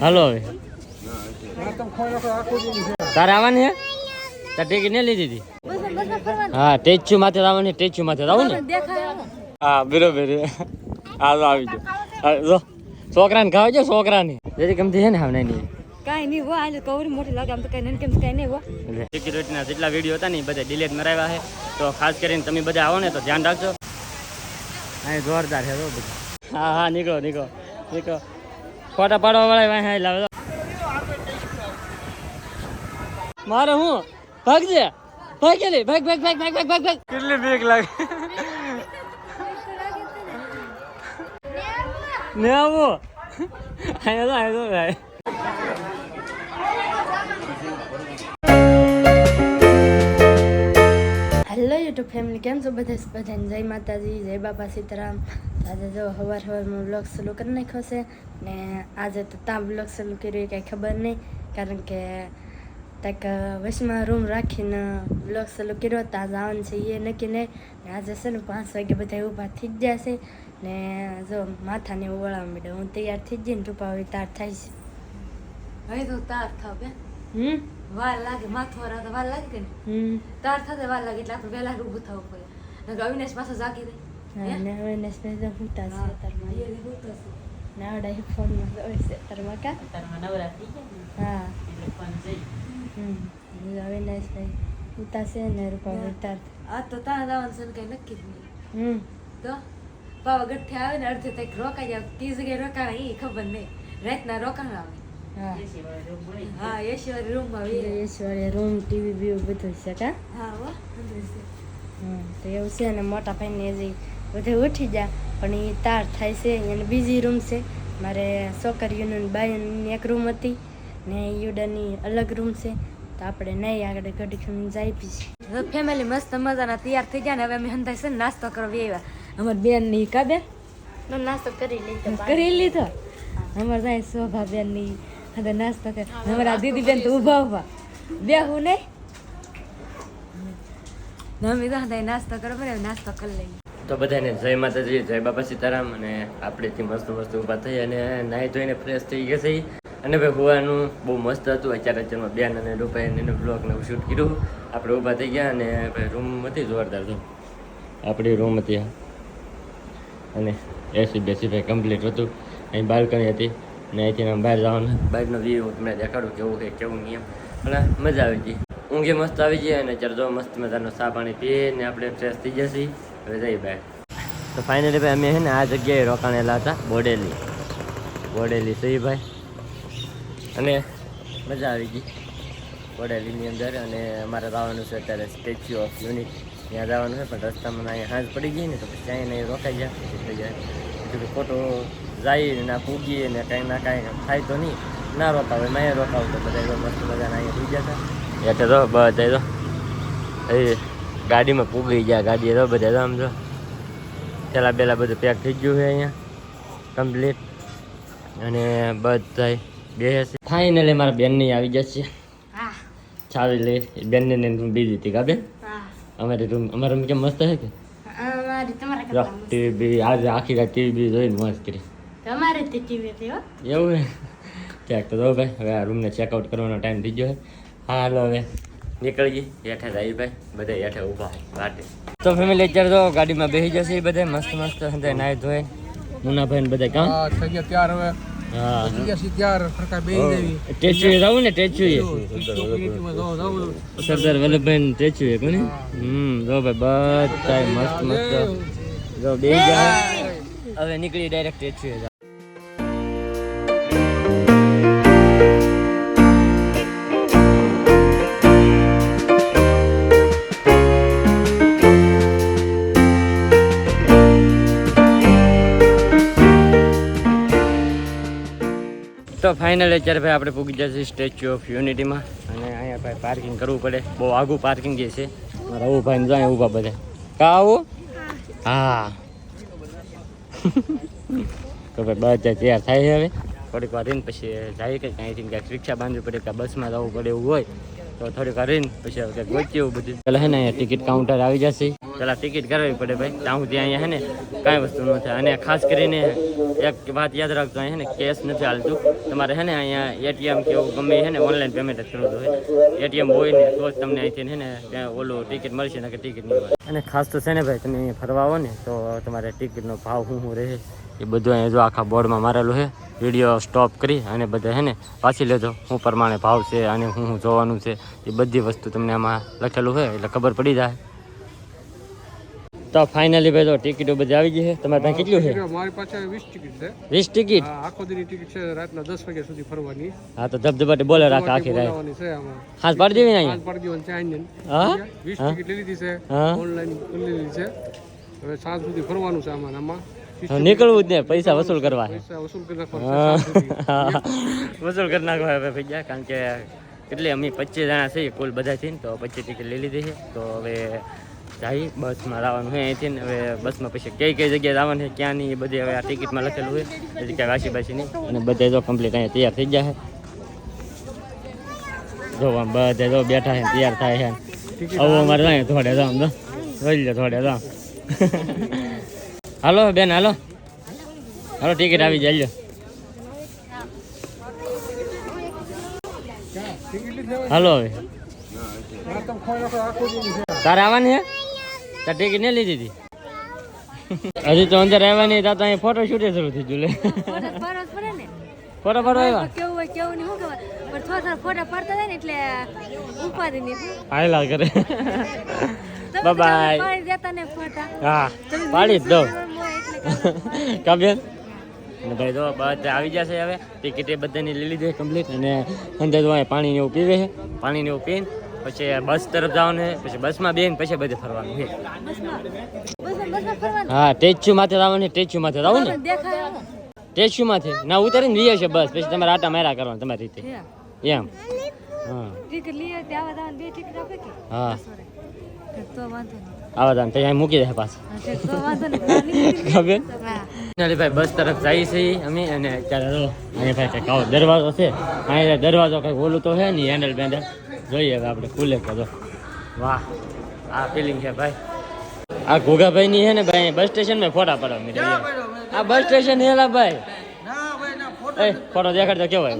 હાલો હવે. તારે આવવાની હે? તારે ટેકી નહીં લીધી હતી? હા ટેચ્યુ માથે આવવાની ટેચ્યુ માથે આવું ને હા બરોબર હા. તો આવી જાઓ હા, જો છોકરાને ખાવા જો છોકરાને. જેથી ગમતી છે ને હા નહીં કાંઈ નહીં હોય આજે કવરી મોટી લાગે આમ તો કઈ નહીં કેમ કઈ નહીં હોય સિક્યુરિટીના જેટલા વીડિયો હતા ને એ બધા ડિલેટ મરાવ્યા છે તો ખાસ કરીને તમે બધા આવો ને તો ધ્યાન રાખજો. અહીં જોરદાર છે જો બધું. હા હા નીકળો નીકળો નીકળો. ફોટા પાડવા વાળા વાંહે લાવે મારે હું? ભાગજે ભાગ લે. ભાગ ભાગ ભાગ ભાગ ભાગ ભાગ ભાગ. કેટલી બીક લાગે? ને આવો? અહીંયા તો ભાઈ. હેલો યુટ્યુબ ફેમિલી કેમ છો બધા? બધા જય માતાજી જય બાપા સીતારામ. આજે જો હવાર હવારમાં બ્લોગ શરૂ કરી નાખ્યો છે ને આજે તો ત્યાં બ્લોગ શરૂ કર્યું કાંઈ ખબર નહીં કારણ કે કંઈક વચમાં રૂમ રાખીને બ્લોગ શરૂ કર્યો તો આજે આવવાનું છે એ નક્કી નહીં. ને આજે છે ને પાંચ વાગે બધા ઊભા થઈ જ જશે ને જો માથાને એવું માંડે હું તૈયાર થઈ જઈને રૂપા હવે તાર થાય છે. હવે તો તાર થાવ બે હમ? વાર લાગે માથું તો વાર લાગે કે ને હમ. તાર થતે વાર લાગે એટલે આપણે વહેલા ઊભું થવું પડે. અવિનાશ પાછો જાગી રહે. ને સ્પેશિયલ હુંતા છે થશે. નાવડા ફોનમાં હોય છે તારમાં કા હા હમ હવે ને હુંતા છે ને રૂપા ઉતાર આ તો તાર જવાનું છે કઈ નક્કી જ નહીં હમ તો પાવાગઢથી આવે ને અડધે તક રોકાઈ જાવ કઈ જગ્યાએ રોકાણ એ ખબર નહીં રાતના રોકાણ આવે હા વાળી રૂમમાં વીરે ઈશ્વરે રૂમ ટીવી બીવું બધું છે કા હા. હમ તો એવું છે ને મોટા ભાઈને હજી બધે ઉઠી જા. પણ એ તાર થાય છે એને બીજી રૂમ છે. મારે છોકરીઓનું ને બાઈઓની એક રૂમ હતી ને યુડાની અલગ રૂમ છે. તો આપણે નહીં આગળ ઘડી ખમી જાય પછી ફેમિલી મસ્ત મજાના તૈયાર થઈ ગયા ને હવે અમે હંધાઈ છે નાસ્તો કરવા આવ્યા. અમાર બેનની કા બેન? નાસ્તો કરી લીધો કરી લીધો? અમારે જાય શોભા બેનની હવે નાસ્તો કરે. અમારા દીદી બેન તો ઊભા ઊભા. બેહું નહીં ને અમે તો નાસ્તો પડે નાસ્તો કરી લઈએ. તો બધાને જય માતાજી, જય બાપા સીતારામ અને આપણેથી મસ્ત મસ્ત ઊભા થઈ અને નાહી ધોઈને ફ્રેશ થઈ ગયા છે અને ભાઈ હોવાનું બહુ મસ્ત હતું. અત્યારે અત્યારમાં બેન અને રૂપાઈ અને બ્લોગને શૂટ કર્યું. આપણે ઊભા થઈ ગયા અને ભાઈ રૂમ હતી જોરદાર જો આપણી રૂમ હતી. અને એસી બેસી ભાઈ કમ્પ્લીટ હતું. અહીં બાલ્કની હતી. ને અહીંથી આમ બહાર જવાનું. બહારનો વ્યૂ તમને દેખાડું કેવું કે કેવું નિયમ અને મજા આવી ગઈ. ઊંઘે મસ્ત આવી ગઈ અને અત્યારે જો મસ્ત મજાનો ચા પાણી પીએ ને આપણે ફ્રેશ થઈ જશે હવે જઈએ તો ફાઇનલી ભાઈ અમે છે ને આ જગ્યાએ રોકાણેલા હતા બોડેલી. બોડેલી સહી ભાઈ. અને મજા આવી ગઈ. બોડેલીની અંદર અને અમારે જવાનું છે અત્યારે સ્ટેચ્યુ ઓફ યુનિટ ત્યાં જવાનું છે પણ રસ્તામાં અહીંયા હાંજ પડી ગઈ ને તો પછી ત્યાં નહીં રોકાઈ ગયા થઈ જાય ખોટો જાય ના પૂગીએ ને કાંઈ ના કાંઈ થાય તો નહીં. ના રોકાવ અહીંયા રોકાવ તો બધા મસ્ત મજાના અહીંયા થઈ હતા. એટલે તો બધા તો. એ ગાડીમાં પૂગી ગયા ગાડી તો બધા તો આમ જો પેલા પેલા બધું પેક થઈ ગયું છે અહીંયા કમ્પ્લીટ અને બધા બે છે ફાઇનલી મારા બેનની આવી જશે હા. ચાવી લે બેનને રૂમ બીજી હતી કા બેન? અમારી રૂમ અમારા રૂમ કેમ મસ્ત છે કે? ટીવી આજે આખી રાત ટીવી બી જોઈને મસ્ત કરી. તમારે તે હો? એવું હે ક્યાંક તો જો ભાઈ હવે આ રૂમને ચેકઆઉટ કરવાનો ટાઈમ થઈ ગયો છે. હા હાલો હવે. નીકળી ગઈ. હેઠે જાય ભાઈ. બધા હેઠે ઊભા વાટે તો ફેમિલી અત્યારે તો ગાડીમાં બેસી જશે બધા મસ્ત મસ્ત. હંધે નાહી ધોઈ મુનાભાઈ ને બધા કામ. હા થઈ ગયા ત્યાર હવે. સરદાર વલ્લભભાઈ સ્ટેચ્યુ એ કોને હમ જો ભાઈ બધા મસ્ત મસ્ત. જો બે ગયા હવે નીકળી ડાયરેક્ટ સ્ટેચ્યુ તો ફાઇનલ અત્યારે ભાઈ આપણે પૂગી જશે સ્ટેચ્યુ ઓફ યુનિટીમાં અને અહીંયા ભાઈ પાર્કિંગ કરવું પડે. બહુ આગું પાર્કિંગ જે છે. મારા આવું ભાઈ જાય ઊભા બધા. કા આવું? હા. તો ભાઈ બધા તૈયાર થાય છે હવે. થોડીક વાર પછી જાય કંઈક અહીંથી ક્યાંક રિક્ષા બાંધવી પડે કે બસમાં જવું પડે એવું હોય, તો થોડીક વાર રહીને પછી હવે ગોચી એવું બધું. પેલા હે ને અહીંયા ટિકિટ કાઉન્ટર આવી જશે. પેલા ટિકિટ કરાવવી પડે ભાઈ. ત્યાં સુધી અહીંયા હે ને કાંઈ વસ્તુ ન થાય. અને ખાસ કરીને એક વાત યાદ રાખજો, અહીંયા હે ને કેશ નથી હાલતું. તમારે હે ને અહીંયા એટીએમ કે એવું ગમે હે ને ઓનલાઈન પેમેન્ટ જ કરવું હોય. એટીએમ હોય ને તો જ તમને અહીંથી હે ને ત્યાં ઓલું ટિકિટ મળશે ને કે ટિકિટ નહીં અને ખાસ તો છે ને ભાઈ, તમે અહીંયા ફરવા આવો ને, તો તમારે ટિકિટનો ભાવ શું શું રહે? એ બધું અહીંયા જો આખા બોર્ડમાં મારેલું છે વીડિયો સ્ટોપ કરી અને બધા હે ને પાછી લેજો. શું પ્રમાણે ભાવ છે અને શું શું જોવાનું છે એ બધી વસ્તુ તમને આમાં લખેલું હોય એટલે ખબર પડી જાય. તો ફાઇનલી ભાઈ તો ટિકિટો બધી આવી ગઈ છે. તમારે પાસે કેટલું છે? મારી પાસે 20 ટિકિટ છે. 20 ટિકિટ? આખો દિન ટિકિટ છે રાતના 10 વાગ્યા સુધી ફરવાની. હા તો ધબધબાટી બોલે રાખ આખી રાત. છે આમાં. પાડી દેવી ને અહીંયા? પાડી દેવાની છે આંજન હા? વીસ હા? ટિકિટ લીધી છે. હા? ઓનલાઈન લીધી છે. હવે સાંજ સુધી ફરવાનું છે આમાં આમાં. નીકળવું જ ને પૈસા વસૂલ કરવા. વસૂલ કરી નાખવા હવે ભાઈ ગયા કારણ કે એટલે અમે પચીસ જણા છીએ કુલ બધા થઈને તો પચીસ ટિકિટ લઈ લીધી છે. તો હવે જાય બસમાં લાવવાનું હોય અહીંથી ને હવે બસમાં પછી કઈ કઈ જગ્યાએ લાવવાનું છે ક્યાં નહીં એ બધી હવે આ ટિકિટમાં લખેલું હોય એ જગ્યાએ વાસી બાસી નહીં. અને બધા જો કમ્પ્લીટ અહીંયા તૈયાર થઈ ગયા છે. જો આમ બધા જો બેઠા છે તૈયાર થાય છે. હવે અમારે જાય થોડે જામ તો જોઈ લો થોડે જામ હાલો બેન હાલો. હાલો ટિકિટ આવી જાય હાલો હવે. છે તારે આવવાની હે? તાર ટિકિટ નહીં લીધી હતી? હજી તો અંદર આવ્યા નહીં ત્યાં તો અહીં ફોટો શૂટે શરૂ થઈ જુલે ફોટા ફોટો આવ્યા? કેવું હોય કેવું નહીં પણ થોડા થોડા ફોટા પાડતા થાય ને એટલે ઉપાધિ નહીં હાયલા કરે. બાય બાય પાડી દેતા ને ફોટા. હા પાડી દો એટલે અને ભાઈ તો બધા આવી જશે હવે. ટિકિટ એ બધાની લઈ લીધી કમ્પ્લીટ અને અંદર તો અહીંયા પાણી ને એવું પીવે છે. પાણી ને એવું પીને પછી બસ તરફ જવાનું છે. પછી બસમાં બેન પછી બધે ફરવાનું છે. હા ટેચ્યુ માથે જવાનું છે ટેચ્યુ માથે જવું ને. ટેચ્યુ માથે. ના ઉતારીને લઈએ છે બસ. પછી તમારે આટા માર્યા કરવાનું તમારી રીતે. એમ? હા. હા. આવા ત્યાં મૂકી દે પાછા. ભાઈ બસ તરફ જઈએ છીએ અમે અને અત્યારે અહીંયા ભાઈ કંઈક આવો દરવાજો છે. અહીંયા દરવાજો કંઈક ઓલું તો છે ને હેન્ડલ બેન્ડલ જોઈએ હવે આપણે ખુલે કરો જો. વાહ આ ફિલિંગ છે ભાઈ. આ ઘોઘાભાઈ ની છે ને ભાઈ બસ સ્ટેશનમાં ફોટા પડવા મીડ્યા આ બસ સ્ટેશન હેલા ભાઈ. એ ફોટો દેખાડતો કેવાય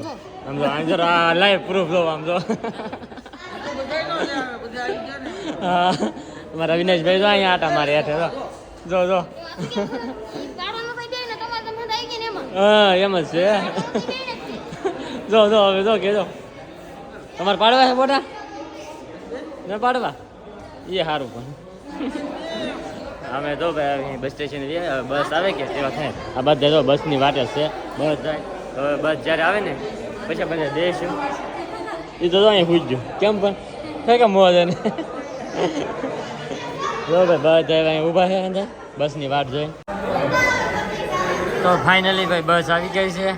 આમ જો આમ જો આ લાઈવ પ્રૂફ દો આમ જો હા. અમારા અવિનાશભાઈ જો અહીંયા આટા મારે હેઠે જો. જો હા, એમ જ છે. જો જો, હવે જો, કેજો. તમારે પાડવા છે ફોટા? ને પાડવા? એ સારું પણ. અમે તો ભાઈ બસ સ્ટેશન બસ આવે કે? તેવા થાય. આ બધા જો બસની જ છે. બસ જાય. હવે બસ જ્યારે આવે ને પછી બધા દેશું એ તો અહીંયા પૂછજો કેમ પણ? થાય કેમ મોજ એને જો ભાઈ જાય અહીંયા ઊભા છે અંદર. બસની વાટ જોઈ. તો ફાઇનલી ભાઈ બસ આવી ગઈ છે.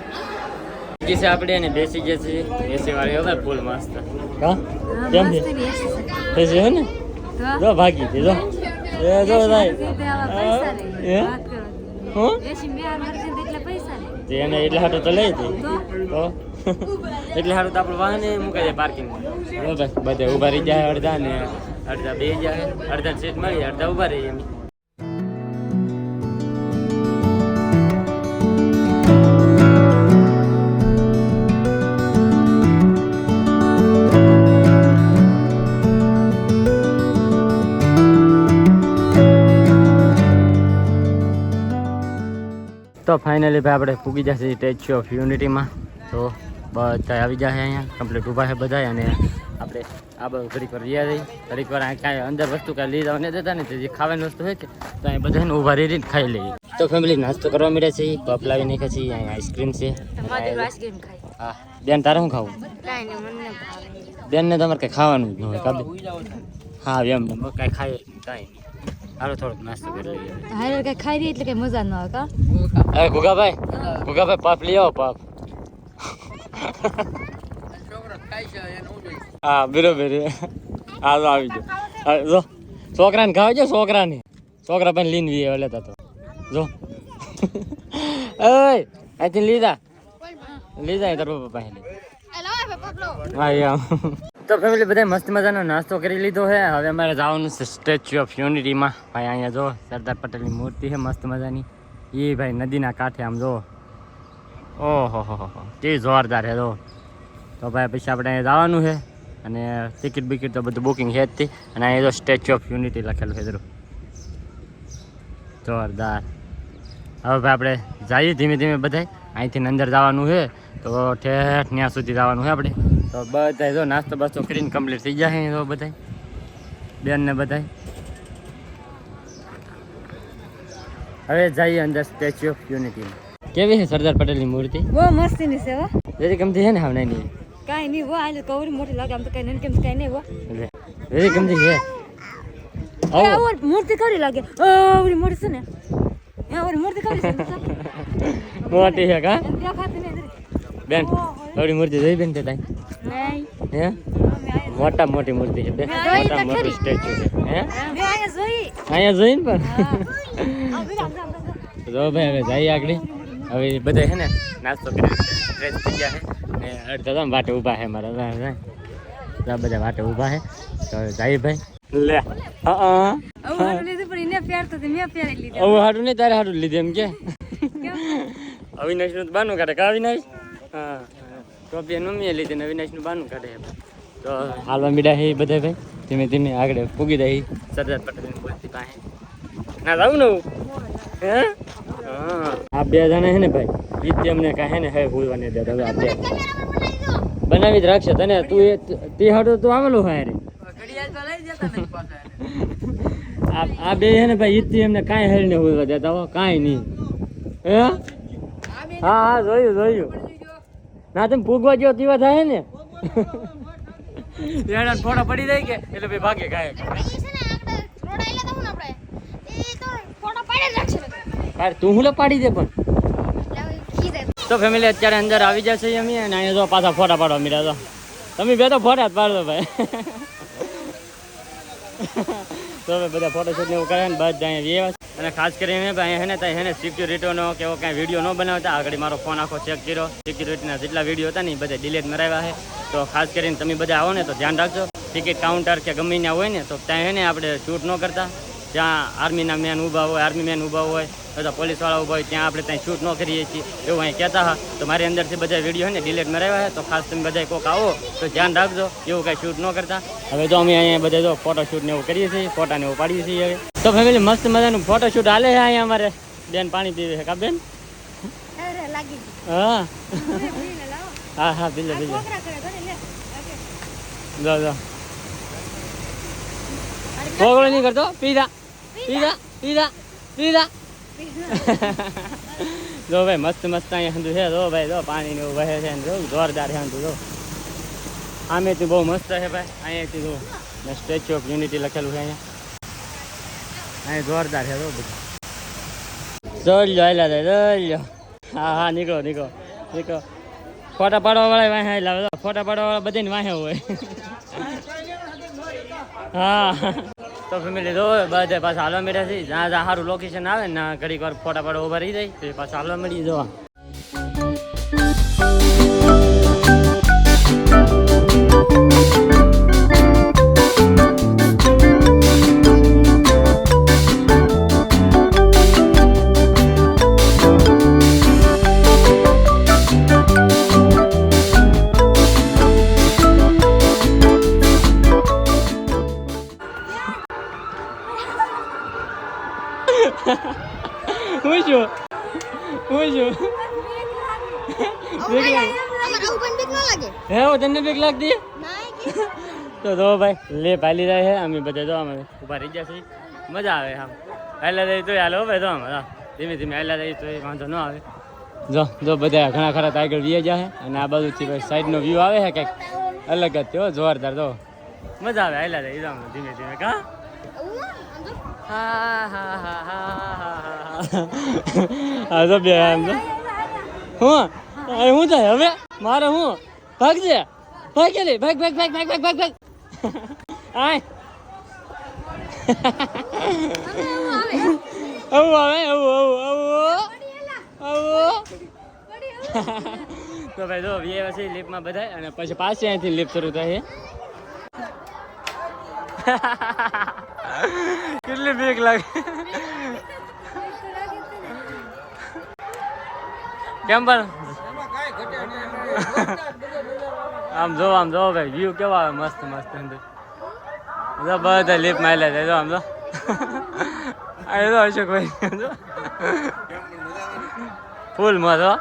ગઈ છે આપણે અને બેસી ગયા છે. એસી વાળી હવે ફૂલ મસ્ત. હા? કેમ છે? બેસી હે ને? જો ભાગી દે જો. એ જો ભાઈ. એ હું તે એને એટલે હાટો તો લઈ દે. તો? એટલે સારું તો આપણું વાહન મૂકી દે પાર્કિંગમાં બધે ઊભા રહી જાય, અડધા ને અડધા બે જાય, અડધા સીટ મળી અડધા ઊભા રહી એમ. તો ફાઇનલી ભાઈ આપણે પૂગી જશે સ્ટેચ્યુ ઓફ યુનિટીમાં તો બધા આવી જાય અહીંયા. કમ્પ્લીટ ઊભા છે બધા અને આપણે આ બધું ઘડીક વાર રહ્યા રહી. ઘડીક વાર કાંઈ અંદર વસ્તુ કાંઈ લઈ જવા દેતા ને જે ખાવાની વસ્તુ હોય છે તો અહીં બધાને ઊભા રહી રહીને ખાઈ લઈએ. તો ફેમિલી નાસ્તો કરવા મળે છે. પપ લાવી નાખે છે. અહીંયા આઈસ્ક્રીમ છે. હા. બેન તારે શું ખાવું? બેનને તમારે કંઈ ખાવાનું જ ન હોય કાબે? હા એમ કાંઈ ખાય કાંઈ હાલો થોડોક નાસ્તો કરી લઈએ. હારે કઈ ખાઈ દઈએ એટલે કઈ મજા ન આવે કા? ગુગાભાઈ ગુગાભાઈ પાપ લઈ આવો પાપ હા બરોબર હા, તો આવી જાઓ જો. છોકરાને ખાવા જો, છોકરાને. છોકરા પણ લીન વીએ લેતા તો જો. ઓય અહીંથી લીધા. લીધા તાર પપ્પા પાસે હા યા તો ફેમિલી બધા મસ્ત મજાનો નાસ્તો કરી લીધો છે હવે અમારે જવાનું છે સ્ટેચ્યુ ઓફ યુનિટીમાં ભાઈ, અહીંયા જો સરદાર પટેલની મૂર્તિ છે મસ્ત મજાની. એ ભાઈ નદીના કાંઠે આમ જો. ઓહો, હો હો કેવી જોરદાર છે તો તો ભાઈ, પછી આપણે અહીંયા જવાનું છે. અને ટિકિટ બિકિટ તો બધું બુકિંગ છે જ તે અને અહીંયા જો સ્ટેચ્યુ ઓફ યુનિટી લખેલું છે જરૂર જોરદાર. હવે ભાઈ, આપણે જઈએ ધીમે ધીમે બધાય. અહીંથી અંદર જવાનું છે. તો ઠેઠ ત્યાં સુધી જવાનું છે આપણે. તો બધા જો નાસ્તો બાસ્તો કરીને કમ્પ્લીટ થઈ જાય તો બધાય. બેન ને બધાય. હવે જઈએ અંદર સ્ટેચ્યુ ઓફ યુનિટી કેવી છે સરદાર પટેલની મૂર્તિ? બહુ મસ્તીની છે હો. વેરી ગમતી છે ને હાવ નાની કાંઈ નહીં વો આલે કવરી મોટી લાગે આમ તો કઈ નાની કેમ કાંઈ નહીં વો વેરી ગમતી છે. આવો. મૂર્તિ કરી લાગે. ઓરી મોટી છે ને. એ ઓરી મૂર્તિ કરી છે. મોટી છે કા? બેન ઓરી મૂર્તિ જોઈ બેન તે તાઈ? નહીં. હે? મોટા મોટી મૂર્તિ છે. બે મોટા મોટી સ્ટેચ્યુ છે. હે? અહીંયા જોઈ. અહીંયા જોઈને પણ? આમ જો, જો, જો. જો ભાઈ હવે જઈએ આગળ. હવે બધા છે ને નાસ્તો કરી ફ્રેશ થઈ ગયા છે ને અડધા તો વાટે ઊભા છે મારા. બધા વાટે ઊભા છે તો જાય ભાઈ. લે. હા હારું નહીં તારે હારું લીધે એમ કે. અવિનાશનું બાનું કાઢે કા અવિનાશ? હા ટોપી મમ્મીએ લીધી ને અવિનાશનું બાનું કાઢે તો હાલવા મીડા હે બધા ભાઈ. ધીમે ધીમે આગળ પૂગી જાય. સરદાર પટેલની મૂર્તિ પાસે. ના જાવું ને હા? આ બે જણા છે ને ભાઈ રીતે અમને કહે ને હે ભૂલવા નહીં દેતા હવે આ બે. બનાવી જ રાખશે. તને તું એ તે હાટો તું આવેલું હોય રે આ આ બે છે ને ભાઈ ઈથી એમને કાંઈ હેલ ને ભૂલવા દેતા હો કાંઈ નહીં. હે? હા હા જોયું જોયું. ના તમે પૂગવા જેવો તેવા થાય ને? ફોટો પડી જાય કે? એટલે ભાઈ ભાગે કાંઈ યાર, તું હું પાડી દે પણ? તો ફેમિલી અત્યારે અંદર આવી જશે અમે અહીંયા તો પાછા ફોટા પાડવા મીરા તમે બે તો ફોટા જ પાડો ભાઈ. તો બધા ફોટોશૂટ કરે બધા અને ખાસ કરીને ભાઈ હેને ત્યાં હે સિક્યુરિટીનો કે કાંઈ વીડિયો ન બનાવતા. આગળ મારો ફોન આખો ચેક કર્યો. સિક્યુરિટીના જેટલા વીડિયો હતા ને એ બધા ડિલેટ મરાવ્યા છે. તો ખાસ કરીને તમે બધા આવો ને તો ધ્યાન રાખજો. ટિકિટ કાઉન્ટર કે ગમે ત્યાં હોય ને તો ત્યાં હે ને આપણે શૂટ ન કરતા. જ્યાં આર્મીના મેન ઊભા હોય આર્મી મેન ઊભા હોય અથવા પોલીસવાળા ઊભા હોય ત્યાં આપણે ત્યાં શૂટ ન કરીએ છીએ. એવું અહીં કહેતા હા તો મારી અંદરથી બધા વીડિયો ને ડિલેટ મરાવ્યા છે. તો ખાસ તમે બધા કોક આવો તો ધ્યાન રાખજો. એવું કાંઈ શૂટ ન કરતા. હવે તો અમે અહીંયા બધા જો ફોટો શૂટ ને એવું કરીએ છીએ ફોટા ને એવું પાડીએ છીએ હવે. તો ફેમિલી મસ્ત મજાનું ફોટો શૂટ હાલે છે અહીંયા અમારે. બેન પાણી પીવે છે. કા બેન? હા. હા હા પીલે પીલે જો જો. કોગળો નહીં કરતો. પીધા. પીધા પીધા પીધા. જો ભાઈ, મસ્ત મસ્ત અહીંયા હંધું છે. જો ભાઈ, જો પાણી નું વહે છે જો, જોરદાર છે હંધું, જો. આમેથી બહુ મસ્ત છે ભાઈ. અહીંયાથી જો, ને સ્ટેચ્યુ ઓફ યુનિટી લખેલું છે અહીંયા. અહીંયા જોરદાર છે, જો બધું. જોઈ લો હેલા જોઈ હા હા, નીકળો નીકળો નીકળો. ફોટા પાડવા વાળા વાંહે જો. ફોટા પાડવા વાળા બધાને વાંહે હોય. હા. તો ફેમિલી જો બધા પાછા હાલવા મળ્યા છે. જ્યાં જ્યાં સારું લોકેશન આવે ને ઘડીક વાર ફોટા ફોટા ઊભા રહી જાય. તો પાછા હાલવા મળી જવા. બીક લાગતી? તો જો ભાઈ, લે પાલી જાય છે, અમે બધા જો અમે ઊભા રહી છીએ. મજા આવે આમ. પહેલા જાય તો હાલો ભાઈ તો આમ ધીમે ધીમે પહેલા જાય તો વાંધો ન આવે. જો જો બધા ઘણા ખરા આગળ વીએ જાય અને આ બાજુથી ભાઈ સાઈડનો વ્યૂ આવે છે કંઈક અલગ જ થયો જોરદાર તો મજા આવે હાલા જાય તો ધીમે ધીમે, કા? હા હા હા હા હા હા. બે આમ હું? હું થાય? હવે? મારે હું? ભાગજે? ભાગ કે ભાગ ભાગ ભાગ ભાગ ભાગ ભાગ ભાગ. આય. આવું આવે, આવું આવું આવું. તો ભાઈ જો વીએ પછી છે બધાય બધા અને પછી પાછી અહીંથી લિફ્ટ શરૂ થાય કેટલી બીક લાગે? કેમ પણ? આમ જો આમ જો ભાઈ વ્યૂ કેવો આવે? મસ્ત મસ્ત અંદર. જો બધા લીપ માયલા જાય જો, આમ જો. આ તો અશોકભાઈ જો. ફૂલ મજો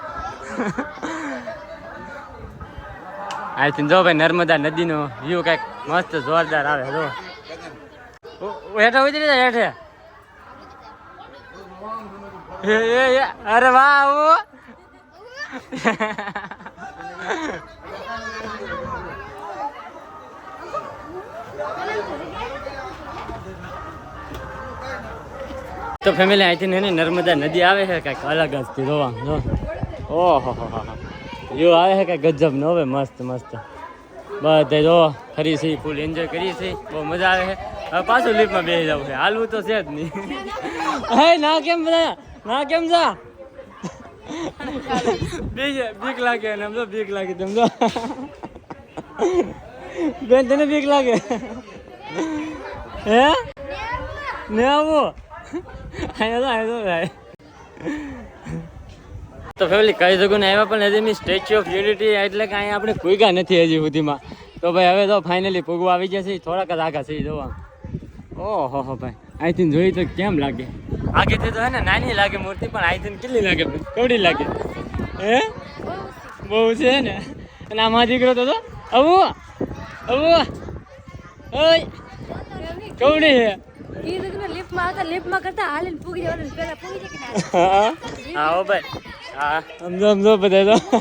અહીંથી જો ભાઈ, નર્મદા નદીનો વ્યૂ કંઈક મસ્ત જોરદાર આવે, જો. હેઠે ઉતરી જાય હેઠે અરે વાહ તો ફેમિલી અહીંથી ને નર્મદા નદી આવે છે, કાંઈક અલગ જ થી જોવા, જો. ઓહો વ્યૂ આવે છે કાંઈક ગજબ નો, હવે મસ્ત મસ્ત. બધે જો, ફરી છે ફૂલ એન્જોય કરીએ છીએ. બહુ મજા આવે છે. હવે પાછું લિફ્ટમાં બેસી જવું છે. હાલવું તો છે જ નહીં. હે, ના કેમ બધા? ના કેમ જા? બીજ બીક લાગે ને સમજો બીક લાગે સમજો બેન, તને બીક લાગે? હે? ને આવો અહીંયા તો ભાઈ તો ફેમિલી શકું ને એમાં પણ હજી મેં સ્ટેચ્યુ ઓફ યુનિટી એટલે કે આપણે પૂગ્યા નથી હજી સુધીમાં. તો ભાઈ, હવે તો ફાઇનલી પૂગવા આવી જશે, થોડાક જ આગા છે જોવા. ઓહો હો ભાઈ, અહીંથી જોઈ તો કેમ લાગે? આગેથી તો હે ને, નાની લાગે મૂર્તિ, પણ અહીંથી કેટલી લાગે કેવડી લાગે. હે? બહુ છે ને? અને આમાં દીકરો તો આવું આવું. ઓય, કેવડી હે લિફ્ટમાં આવતા લિફ્ટમાં કરતા હાલીને પૂગી જવાનું પેલા પૂગી જાય કે ના? હા ભાઈ. હા. સમજો સમજો બધા તો.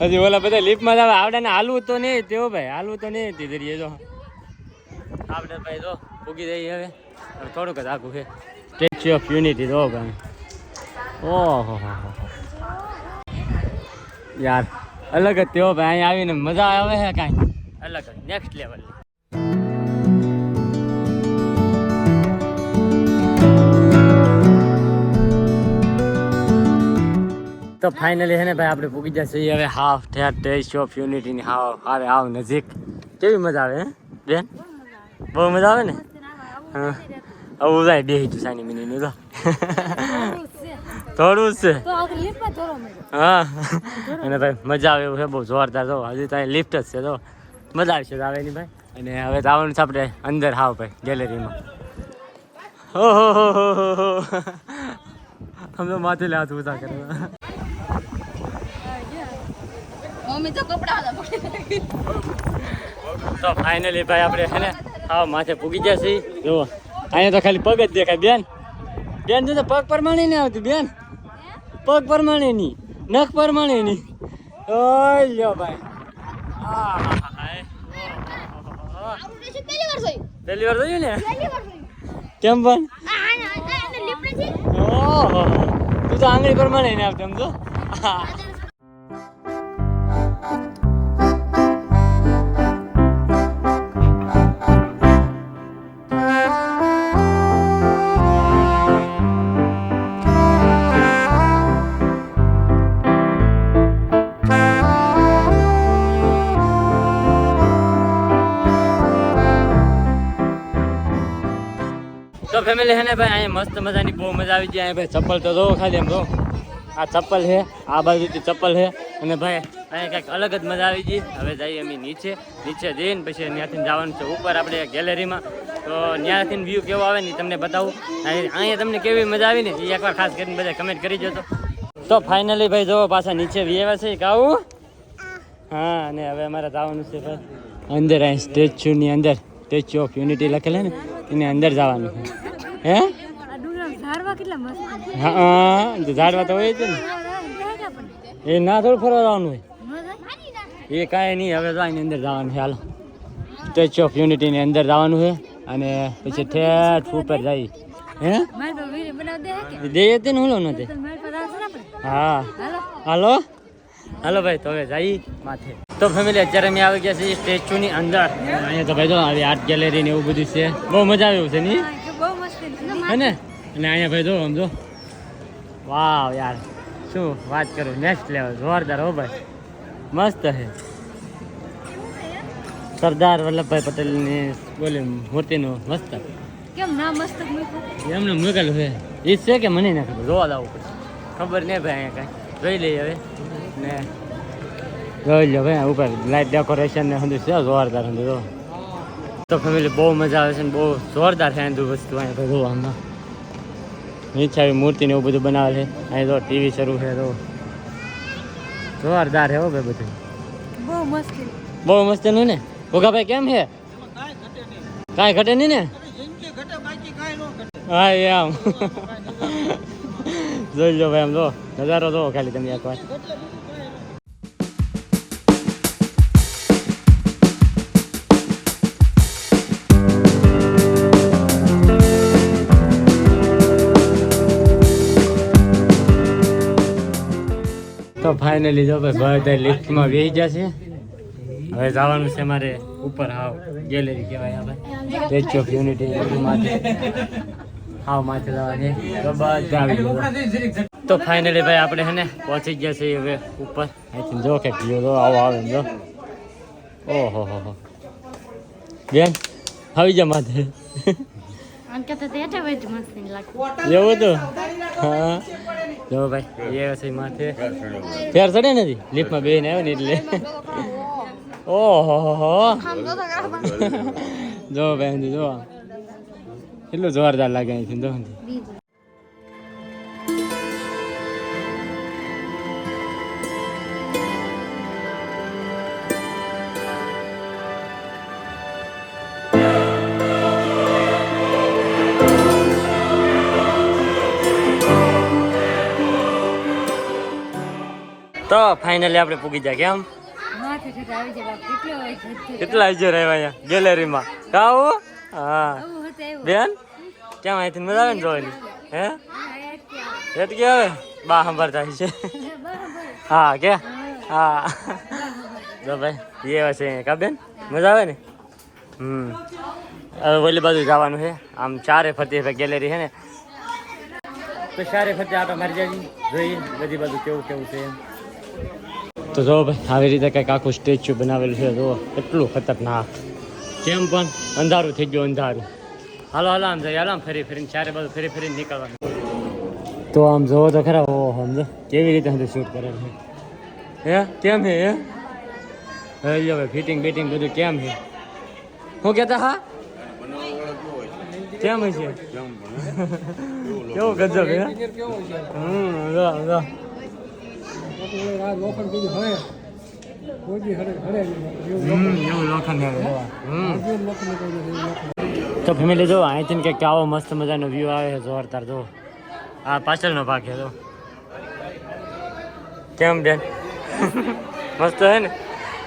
હજી ઓલા બધા લિફ્ટમાં આવે આવડે ને હાલવું તો નહીં તેવો ભાઈ હાલવું તો નહીં હતી જો આવડે ભાઈ જો પૂગી જઈએ હવે. હવે થોડુંક જ આખું છે. સ્ટેચ્યુ ઓફ યુનિટી જો ભાઈ. ઓહો હો હો હો. યાર અલગ જ તેવો ભાઈ અહીંયા આવીને મજા આવે છે કાંઈ. અલગ જ નેક્સ્ટ લેવલ તો ફાઇનલી છે ને ભાઈ આપણે પૂગી જશે. હવે હાફ થયા ટેસ્ટ ઓફ યુનિટીની હાવ આવે હાવ નજીક. કેવી મજા આવે હે? બેન? બહુ મજા આવે ને? આવું જાય બે હિતું સાની મિની તો. થોડું જ છે હા. અને ભાઈ મજા આવે એવું છે બહુ જોરદાર તો. હજી તો લિફ્ટ જ છે તો. મજા આવશે આવે નહીં ભાઈ. અને હવે તો આવવાનું છે આપણે અંદર હાવ ભાઈ ગેલેરીમાં હો હો હો હો હો હો. हम तो माथे ले हाथ ऊंचा कर મમ્મી તો કપડા તો ફાઇનલી ભાઈ આપણે છે ને હા માથે પૂગી ગયા છીએ જુઓ અહીંયા તો ખાલી પગ જ દેખાય બેન બેન જો તો પગ પ્રમાણે નહીં આવતી બેન પગ પ્રમાણે નહીં નખ પ્રમાણે નહીં ઓય લ્યો ભાઈ આહ, હાય. ઓહો. પહેલી વાર જોયું ને કેમ પણ ઓહો. તું તો આંગળી પ્રમાણે નહીં આવતી સમજો? ફેમિલી હે ને ભાઈ અહીંયા મસ્ત મજાની બહુ મજા આવી જાય ભાઈ ચપ્પલ તો જોવો ખાલી એમ જો. આ ચપ્પલ છે આ બાજુથી ચપ્પલ છે અને ભાઈ અહીંયા કંઈક અલગ જ મજા આવી ગઈ. હવે જઈએ અમે નીચે. નીચે જઈને પછી ત્યાંથી જવાનું છે. ઉપર આપણે ગેલેરીમાં. તો ત્યાંથી વ્યૂ કેવો આવે ને તમને બતાવું. અહીં- અહીંયા તમને કેવી મજા આવી ને એ એકવાર ખાસ કરીને બધા કમેન્ટ કરી જતો તો ફાઇનલી ભાઈ જોવો, પાછા નીચે વિયેવા છે કાવું હા, અને હવે અમારે જવાનું છે ભાઈ. અંદર અહીં સ્ટેચ્યુની અંદર. સ્ટેચ્યુ ઓફ યુનિટી લખેલા ને, એની અંદર જવાનું હે? હા હા તો ઝાડવા તો હોય છે ને. એ ના થોડું ફરવા જવાનું હોય. એ કાંઈ નહીં હવે તો અંદર જવાનું છે હાલો. સ્ટેચ્યુ ઓફ યુનિટીની અંદર જવાનું છે અને પછી ઠેઠ ઉપર જાય હે? તો દે હતી ને હું નથી તો હા. હાલો. હાલો? હાલો ભાઈ તો હવે જઈ માથે. તો ફેમિલી અત્યારે અમે આવી ગયા છીએ સ્ટેચ્યુની અંદર. અહીંયા તો ભાઈ જો આવી આર્ટ ગેલેરી ને એવું બધું છે. બહુ મજા આવે છે નહીં? હા, ને? અને અહીંયા ભાઈ જો આમ જો. વાવ યાર. શું વાત કરું? નેક્સ્ટ લેવલ જોરદાર હો ભાઈ. મસ્ત છે. સરદાર વલ્લભભાઈ પટેલની બોલી મૂર્તિનું મસ્ત. કેમ ના મસ્ત એમને મૂકેલું છે. એ છે કે મને ના ખબર? જોવા લાવવું પડશે ખબર નહીં ભાઈ અહીંયા કાંઈ. જોઈ લઈએ હવે. ને. જોઈ લો ભાઈ ઉપર લાઇટ ડેકોરેશન ને બધું છે. જોરદાર બધું જો. તો ફેમિલી બહુ મજા આવે છે ને બહુ જોરદાર છે બધું વસ્તુ અહીંયા ભગવાનમાં. નીચે ઈચ્છા આવી મૂર્તિ ને એવું બધું બનાવે છે. અહીં તો ટીવી શરૂ છે તો જોરદાર છે હો ભાઈ બધું. બહુ મસ્ત બહુ મસ્તનું ને? ભોગાભાઈ કેમ છે? કાંઈ ઘટે નહીં. ને? હા એ આમ. જોઈ લો ભાઈ આમ જો. નજારો જો ખાલી તમે એક તો ફાઇનલી જો ભાઈ બધા લિફ્ટમાં બેસી જશે હવે જવાનું છે મારે ઉપર, હાવ ગેલેરી કહેવાય આપણે. સ્ટેચ્યુ ઓફ યુનિટી માથે. હાવ માથે જવાની તો બધા આવી તો ફાઇનલી ભાઈ આપણે હે ને પહોંચી ગયા છીએ હવે ઉપર. અહીંથી જો કે ગયો તો આવો આવે જો. ઓહો, હો હો. બેન, આવી જા માથે. એવું તો હા જો ભાઈ એ છે માથે ફેર ચડે નથી લિફ્ટમાં બેહીને આવ્યો ને એટલે ઓહો હો હો જો ભાઈ જો કેટલું જોરદાર લાગે અહીંથી જો તો ફાઇનલી આપણે પૂગી જાય કેમ? કેટલો આવી રહ્યા અહીંયા? ગેલેરીમાં કાવો હા. બેન કેમ અહીંથી મજા આવે ને જોવાની? હે? એટ કે આવે. બા થાય છે. હા કે? હા. જો ભાઈ એવા છે કા બેન? મજા આવે ને? હમ. હવે ઓલી બાજુ જવાનું છે. આમ ચારે ફરતી ગેલેરી છે ને? તો ચારે ફરતી આટો મારી જાય જોઈએ બધી બાજુ કેવું કેવું છે એમ. તો જો ભાઈ આવી રીતે કંઈક આખું સ્ટેચ્યુ બનાવેલું છે જો એટલું ખતરનાક. કેમ પણ? અંધારું થઈ ગયું અંધારું. હાલો હાલો આમ જાય હાલો આમ ફરી ફરીને ચારે બાજુ ફરી ફરીને નીકળવાનું. તો આમ જોવો તો ખરા ઓહો સમજો. કેવી રીતે બધું શૂટ કરે છે? હે? કેમ છે હે? હવે હવે ફિટિંગ બીટિંગ બધું કેમ છે? હું કહેતા હા? કેમ છે? કેવું ગજબ હે? હમ જો જો લોખંડ બધું હરે કોઈ દી હરે હરે એવું હમ એવું લોખંડ હે. હમ. લોખંડ કોઈ દી લોખંડ. તો ફેમિલી જો અહીંથી કંઈક આવો મસ્ત મજાનો વ્યૂ આવે છે જોરદાર જો. આ પાછળનો ભાગ છે જો. કેમ બેન? મસ્ત છે ને?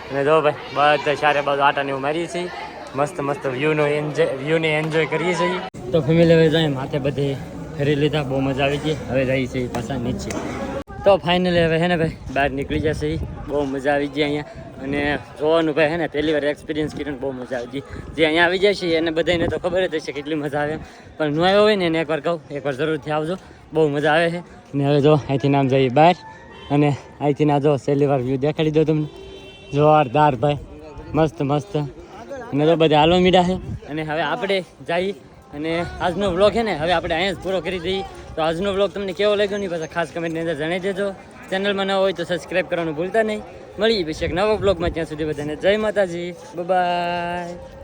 અને જો ભાઈ બધા ચારે બાજુ આટાને એવું મારીએ છીએ. મસ્ત મસ્ત વ્યૂનો એન્જોય વ્યૂને એન્જોય કરીએ છીએ. તો ફેમિલી હવે જાય માથે બધે ફેરી લીધા બહુ મજા આવી ગઈ. હવે જઈએ છીએ પાછા નીચે. તો ફાઇનલી હવે હે ને ભાઈ, બહાર નીકળી જશે એ બહુ મજા આવી ગઈ અહીંયા. અને જોવાનું ભાઈ હે ને, પહેલી વાર એક્સપિરિયન્સ કરીને બહુ મજા આવી ગઈ. જે અહીંયા આવી છે એને બધાને તો ખબર જ હશે કેટલી મજા આવે પણ ન આવ્યો હોય ને એને એકવાર કહું, એકવાર જરૂરથી આવજો. બહુ મજા આવે છે અને હવે જો, અહીંથી નામ જઈએ બહાર. અને અહીંથી ના જો, છેલ્લી વાર વ્યૂ દેખાડી દો તમને. જોરદાર ભાઈ. મસ્ત મસ્ત. અને તો બધા હાલો મીડા છે અને હવે આપણે જઈએ અને આજનો વ્લોગ છે ને, હવે આપણે અહીંયા જ પૂરો કરી દઈએ. તો આજનો વ્લોગ તમને કેવો લાગ્યો નહીં, પાછા ખાસ કમેન્ટની અંદર જણાવી દેજો. ચેનલમાં ન હોય તો સબસ્ક્રાઈબ કરવાનું ભૂલતા નહીં. મળીએ પછી એક નવો વ્લોગમાં ત્યાં સુધી બધાને જય માતાજી. બાય